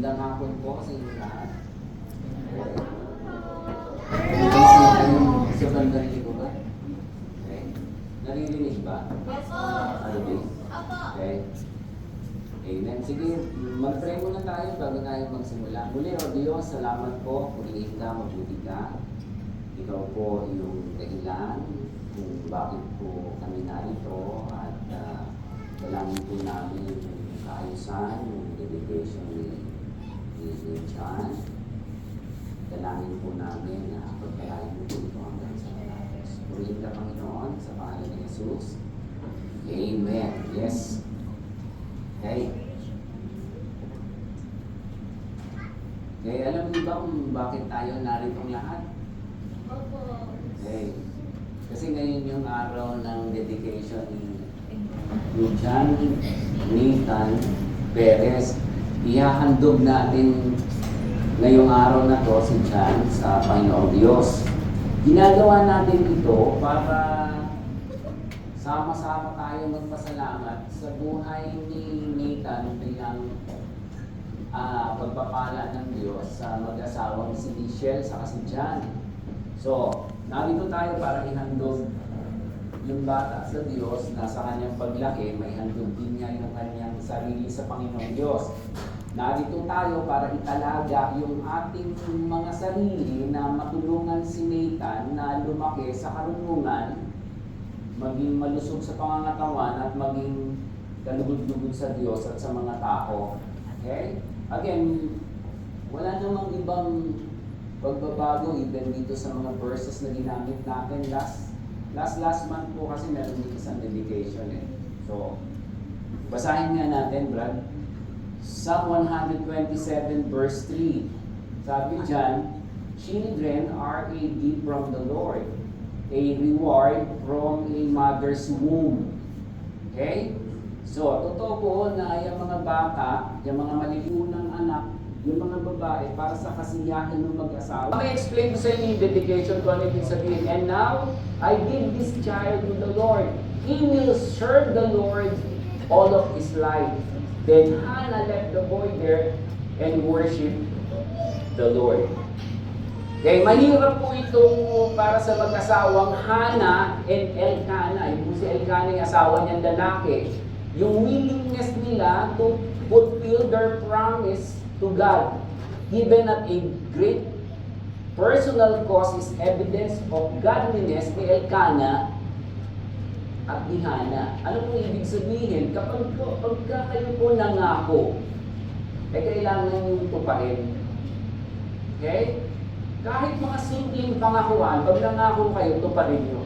Magandang hapon po sa inyo lahat. Kasi sa bandang ko ba? Okay. Naririnig ba? Okay. Okay. Amen. Sige, mag-pray muna tayo bago tayo magsimula. Muli, O Diyos, salamat po. Purihin ka, mabuti ka. Ikaw po yung dahilan kung bakit po kami narito at uh, dalangin po namin yung kaayusan, yung dedication ni, ni John. Dalangin po namin na pagkayain mo po ito hanggang sa malakas. Purihin ka, Panginoon, sa pangalan ni Jesus. Amen. Yes. Okay. Okay, alam niyo ba kung bakit tayo naritong lahat? Okay. Kasi ngayon yung araw ng dedication ni John Nathan Perez. Ihahandog natin ngayong araw na to si John sa Panginoong Diyos. Ginagawa natin ito para sama-sama tayo magpasalamat sa buhay ni Nathan bilang ah pagpapala ng Diyos sa mag-asawang si Michelle sa si John. So, narito tayo para ihandog yung bata sa Diyos na sa kanyang paglaki, may handog din niya yung kanyang sarili sa Panginoong Diyos. Narito tayo para italaga yung ating mga sarili na matulungan si Nathan na lumaki sa karunungan, maging malusog sa pangangatawan at maging kalugod-lugod sa Diyos at sa mga tao. Okay? Again, wala namang ibang pagbabago even dito sa mga verses na ginamit natin last last last month po kasi meron dito isang dedication eh. So, basahin nga natin, Brad. Psalm 127 verse 3. Sabi dyan, Children are a gift from the Lord, a reward from a mother's womb. Okay? So, totoo po na yung mga bata, yung mga maliliunang anak, yung mga babae, para sa kasiyahan ng mag-asawa. May explain ko sa inyo yung dedication ko ano ibig sabihin. And now, I give this child to the Lord. He will serve the Lord all of his life. Then Hannah left the boy there and worship the Lord. Okay, mahirap po itong para sa mag-asawang Hana and Elkanah. Yung si Elkanah yung asawa niyang lalaki. Yung willingness nila to fulfill their promise to God, given at a great personal cause is evidence of godliness ni Elkanah at ni Hana. Ano po ibig sabihin? Kapag po, pagka kayo po nangako, eh kailangan yung tuparin. Okay? Kahit mga simpleng pangakuan, pag nangako kayo, tuparin nyo.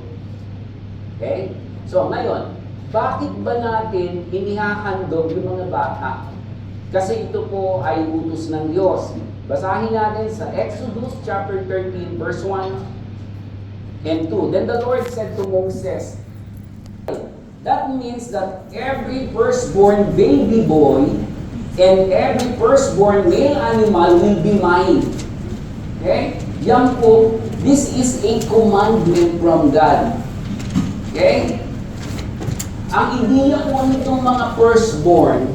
Okay? So, ngayon, bakit ba natin inihahandog yung mga bata? Kasi ito po ay utos ng Diyos. Basahin natin sa Exodus chapter 13 verse 1 and 2. Then the Lord said to Moses, That means that every firstborn baby boy and every firstborn male animal will be mine. Okay? Yan po, this is a commandment from God. Okay? Ang ideya po nitong mga firstborn,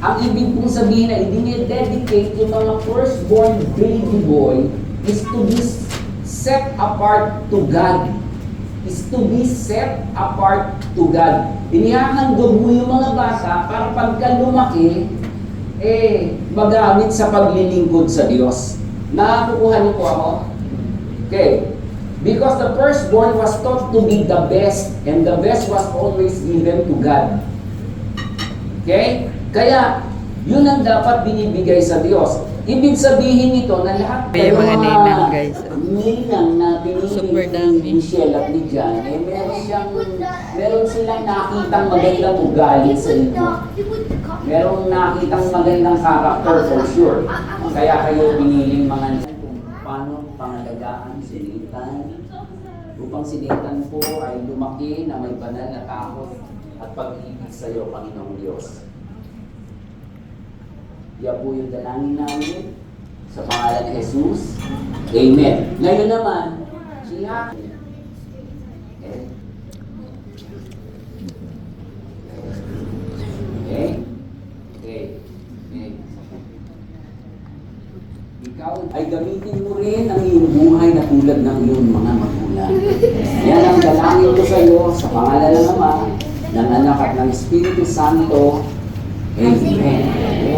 ang ibig pong sabihin na idinededicate yung mga firstborn baby boy is to be set apart to God. Is to be set apart to God. Inihahandog mo yung mga bata para pagka lumaki, eh, magamit sa paglilingkod sa Diyos. Nakakukuha niyo po ako? Okay. Because the firstborn was taught to be the best, and the best was always given to God. Okay? Kaya, yun ang dapat binibigay sa Diyos. Ibig sabihin nito na lahat May mga ninang, guys. ninang na Super dami. Michelle at ni John, eh, meron siyang, meron silang nakitang magandang ugali sa inyo. Merong nakitang magandang character for sure. Kaya kayo piniling mga kung paano pangalagaan si Nathan upang si Nathan po ay lumaki na may banal na takot at pag-ibig sa iyo, Panginoong Diyos. Yan po yung dalangin namin sa pangalan ni Jesus. Amen. Ngayon naman, siya. Okay. Okay. Okay. Okay. Ikaw ay gamitin mo rin ang iyong buhay na tulad ng iyong mga magulang. Yan ang dalangin ko sa iyo sa pangalan ng Ama, ng Anak at ng Espiritu Santo. Amen. Yes.